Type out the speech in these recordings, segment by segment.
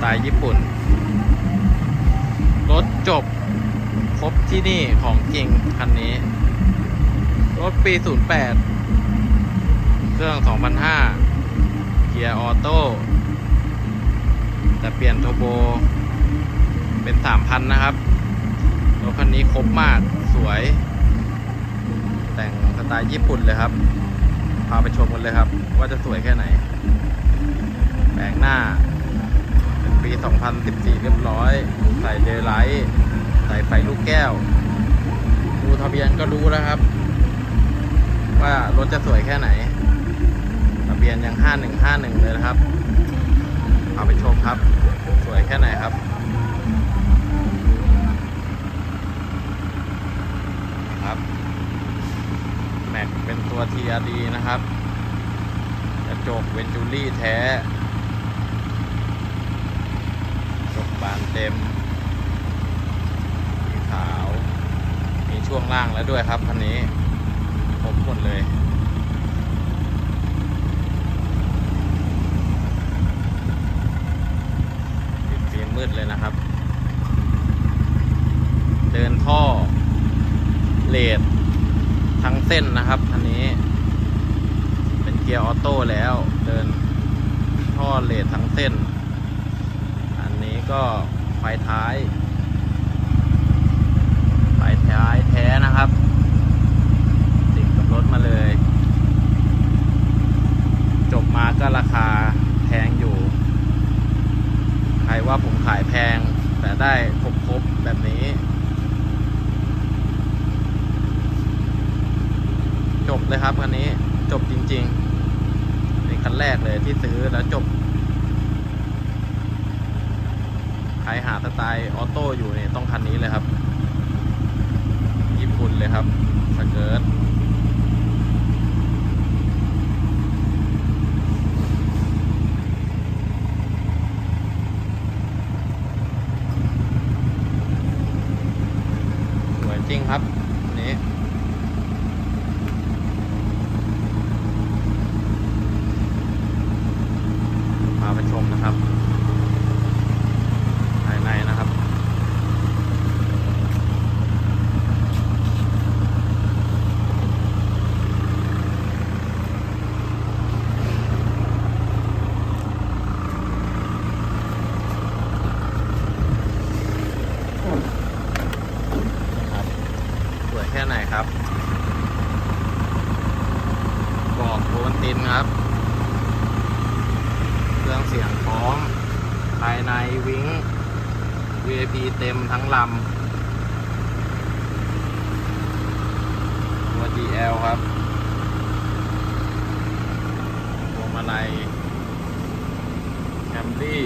ไตล์ญี่ปุ่น รถจบครบที่นี่ของจริงคันนี้ รถปี 08 เครื่อง 2005 เกียร์ออโต้แต่เปลี่ยนโทโบ เป็น 3,000 นะครับ รถคันนี้ครบมากสวย แต่งสไตล์ญี่ปุ่นเลยครับพาไปชมกันเลยครับ ว่าจะสวยแค่ไหนแบงหน้า 2014 เรียบร้อย ใส่เดย์ไลท์ใส่ไฟลูกแก้ว ดูทะเบียนก็รู้แล้วครับ ว่ารถจะสวยแค่ไหน ทะเบียนยัง 5151 เลยนะครับพาไปชมครับ สวยแค่ไหนครับครับแม็กเป็นตัว TRD นะครับกระจกเวนจูรี่แท้กระจก บานเต็มสีขาว มีช่วงล่างแล้วด้วยครับคันนี้ครบหมดเลยติดฟิล์มมืดเลยนะครับ เดินท่อเลดทั้งเส้นนะครับคันนี้ เป็นเกียร์ออโต้แล้ว เดินท่อเลดทั้งเส้น ก็ไฟท้ายไฟท้ายแท้นะครับ ติดกับรถมาเลย จบมาก็ราคาแพงอยู่ ใครว่าผมขายแพงแต่ได้ครบๆแบบนี้ จบเลยครับคันนี้จบจริงๆเป็นคันแรกเลยที่ซื้อแล้วจบายหาสไตล์ออโต้อยู่เนี่ยต้องคันนี้เลยครับ ญี่ปุ่นเลยครับสเกิร์ตสวยจริงครับอันนี้ พาไปชมนะครับ ภายในนะครับ ครับ สวยแค่ไหนครับ บอกโวน ตินครับ เครื่องเสียงพร้อม ภายในวิง VIP เต็มทั้งลำตัว GL ครับพวงมาลัยแคมรี่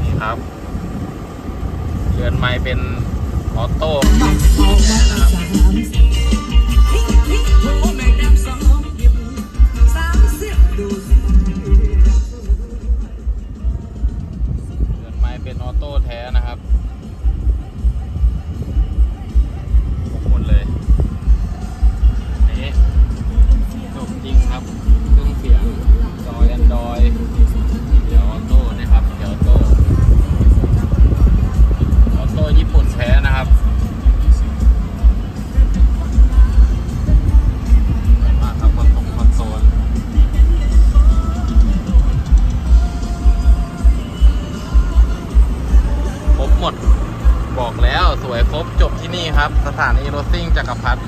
นี่ครับเรือนไม้เป็นออโต้นะครับ จักรพรรดิ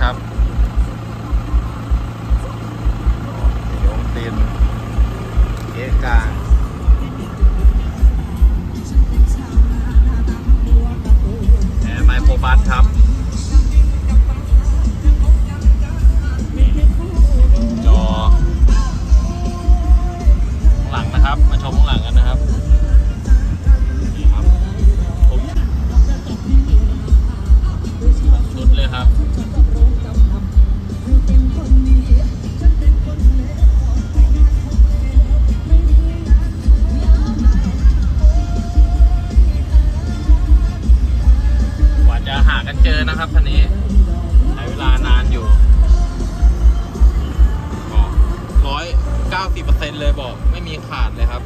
มีขาดเลยครับ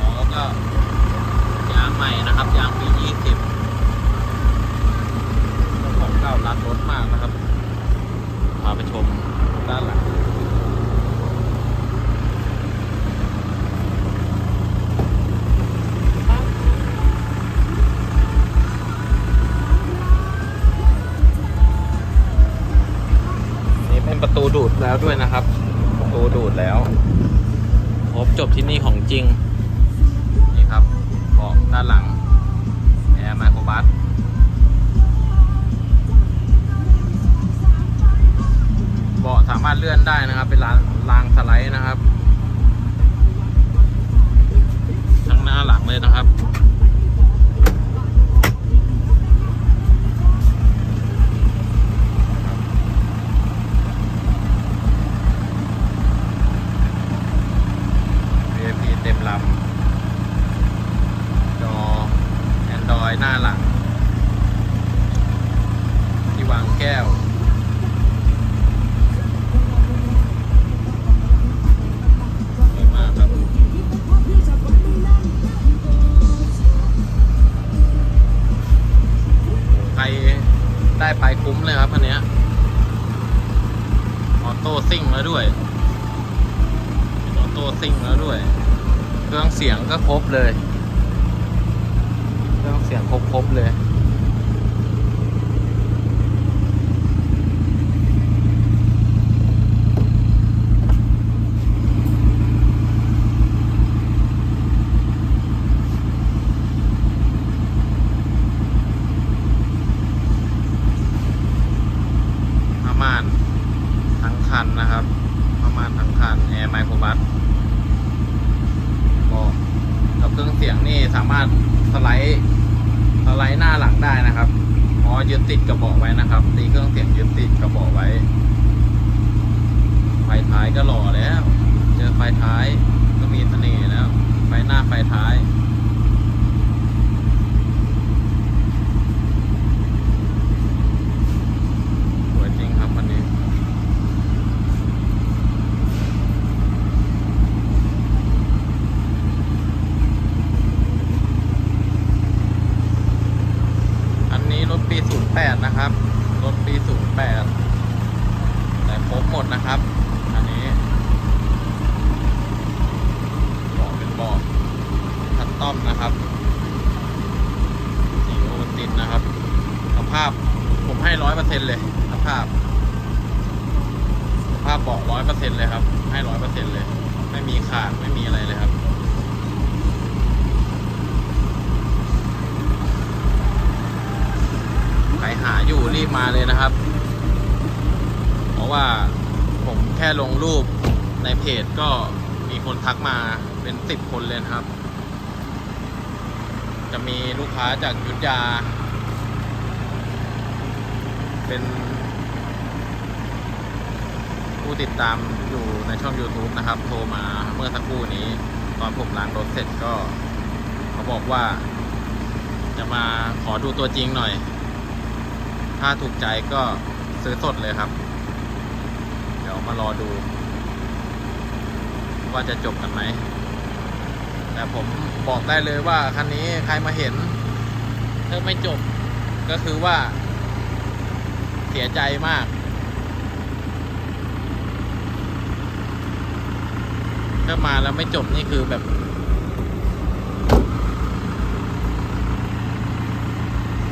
ล้อก็ยางใหม่นะครับ ยางปียี่สิบของเก่ารัดรถมากนะครับพาไปชมด้านหลังนี่เป็นประตูดูดแล้วด้วยนะครับ ตูดูดแล้วพบจบที่นี่ของจริง นี่ครับเบาะด้านหลังแอร์ไมโครบัสเบาะสามารถเลื่อนได้นะครับ เป็นรางรางสไลด์นะครับ ซิ่งแล้วด้วยออโต้ซิ่งแล้วด้วย เครื่องเสียงก็ครบเลย เครื่องเสียงครบครบๆเลย ผ้าม่านทั้งคันนะครับผ้าม่านทั้งคัน แอร์ไมโครบัสบอกกับเครื่องเสียงนี่สามารถสไลด์สไลด์หน้าหลังได้นะครับอ๋อยึดติดกระบอกไว้นะครับ ตีเครื่องเสียงยึดติดกระบอกไว้ ไฟท้ายก็หล่อแล้ว เจอไฟท้ายก็มีเสน่ห์แล้ว ไฟหน้าไฟท้าย สวยจริงครับวันนี้ อันนี้รถปี 08 นะครับ รถปี 08 แต่ครบหมดนะครับ อันนี้เบอกเป็นเบอกคัสตอมนะครับสีโอวัลตินนะครับ ส ภาพผมให้ร้อยเปอร์เซ็นเลยสภาพ สภาพเบาะร้อยเปอร์เซ็นเลยครับ ให้ร้อยเปอร์เซ็นเลย ไม่มีขาดไม่มีอะไรเลยครับใครหาอยู่รีบมาเลยนะครับ เพราะว่าผมแค่ลงรูปในเพจก็มีคนทักมาเป็นสิบคนเลยครับ จะมีลูกค้าจากยุทธยา เป็น ผู้ติดตามอยู่ในช่อง YouTube นะครับ โทรมาเมื่อสักครู่นี้ ตอนผมล้างรถเสร็จก็ เขาบอกว่า จะมาขอดูตัวจริงหน่อย ถ้าถูกใจก็ซื้อสดเลยครับ เดี๋ยวมารอดู ว่าจะจบกันไหมแต่ผมบอกได้เลยว่าคันนี้ใครมาเห็นถ้าไม่จบก็คือว่า สียใจมาก ถ้ามาแล้วไม่จบนี่คือแบบ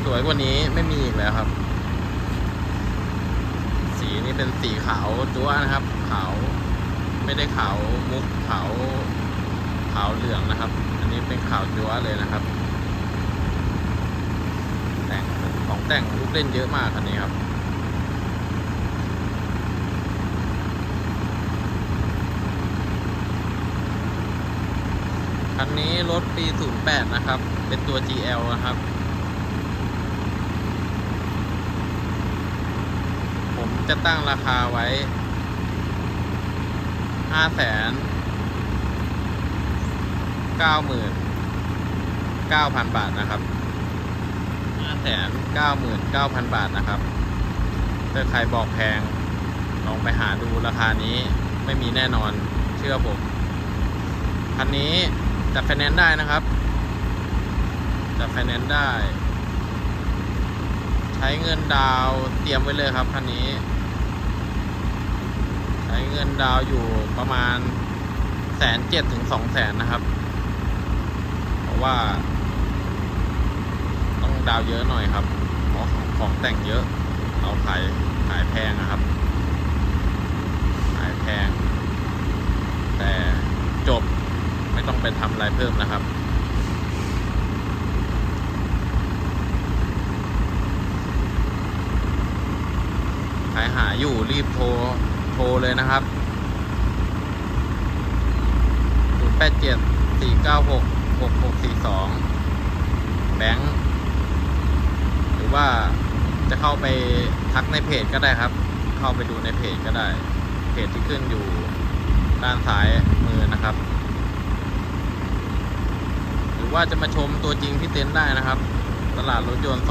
สวยกว่านี้ไม่มีอีกแล้วครับ สีนี่เป็นสีขาวจั๊วนะครับ ขาว ไม่ได้ขาวมุกขาวขาวเหลืองนะครับ อันนี้เป็นขาวจั๊วเลยนะครับแต่งของแต่งลูกเล่นเยอะมากคันนี้ครับ คันนี้รถปี 08 นะครับ เป็นตัว GL นะครับ ผมจะตั้งราคาไว้ห้าแสนเก้าหมื่นเก้าพันบาทนะครับ 599,000 บาทนะครับ ถ้าใครบอกแพง ลองไปหาดูราคานี้ไม่มีแน่นอนเชื่อผมคันนี้ จัดไฟแนนซ์ได้นะครับจัดไฟแนนซ์ได้ ใช้เงินดาวเตรียมไว้เลยครับคันนี้ ใช้เงินดาวอยู่ประมาณแสนเจ็ดถึงสองแสนนะครับ เพราะว่า ต้องดาวเยอะหน่อยครับเพราะของแต่งเยอะเราขายขายแพงอะครับ ขายแพง แต่จบ ไม่ต้องไปทำอะไรเพิ่มนะครับ ใครหาอยู่รีบโทร โทรเลยนะครับ0 8 7 4 9 6 6 6 4 2 แบงค์หรือว่าจะเข้าไปทักในเพจก็ได้ครับ เข้าไปดูในเพจก็ได้ เพจที่ขึ้นอยู่ด้านซ้ายมือนะครับ ว่าจะมาชมตัวจริงที่เต็นท์ได้นะครับ ตลาดรถยนต์ 289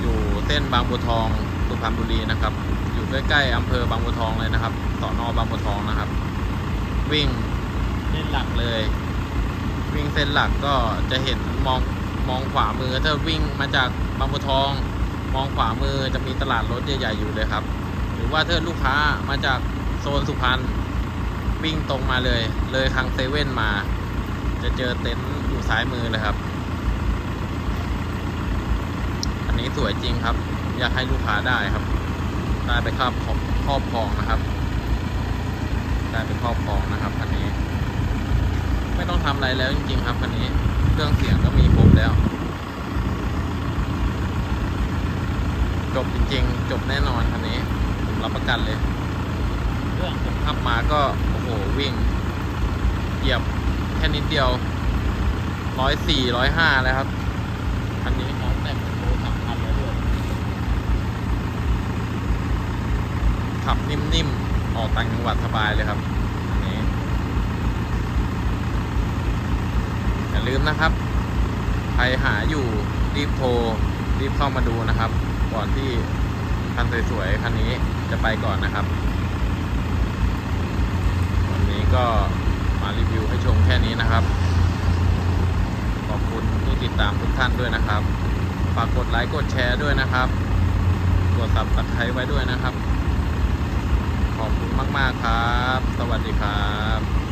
อยู่เส้นบางบัวทองสุพรรณบุรีนะครับ อยู่ใกล้ๆอำเภอบางบัวทองเลยนะครับสอนอบางบัวทองนะครับ วิ่งเส้นหลักเลย วิ่งเส้นหลักก็จะเห็นมองมองขวามือถ้าวิ่งมาจากบางบัวทอง มองขวามือจะมีตลาดรถใหญ่ๆอยู่เลยครับ หรือว่าถ้าลูกค้ามาจากโซนสุพรรณ วิ่งตรงมาเลย เลยคังเซเว่นมา จะเจอเต็นท์อยู่ซ้ายมือเลยครับ อันนี้สวยจริงครับ อยากให้ลูกค้าได้ครับ ได้ไปครอบครอบครองนะครับ ได้ไปครอบครองนะครับคันนี้ ไม่ต้องทำอะไรแล้วจริง ๆ ครับคันนี้ เครื่องเสียงก็มีครบแล้ว จบจริง ๆ จบแน่นอนคันนี้ผมรับประกันเลย เครื่องผมขับมาก็ โอ้โหวิ่งเหยียบแค่นิดเดียวร้อยสี่ร้อยห้าแล้วครับคันนี้เขาแต่งเป็นโบสามพันแล้วด้วยขับนิ่มๆ ออกต่างจังหวัดสบายเลยครับอันนี้อย่าลืมนะครับ ใครหาอยู่รีบโทร รีบเข้ามาดูนะครับ ก่อนที่คันสวยๆคันนี้จะไปก่อนนะครับวันนี้ ก็มารีวิวให้ชมแค่นี้นะครับ ขอบคุณที่ติดตามทุกท่านด้วยนะครับ ฝากกดไลค์กดแชร์ด้วยนะครับ กดสับตะไคร้ไว้ด้วยนะครับ ขอบคุณมาก ๆ ครับ สวัสดีครับ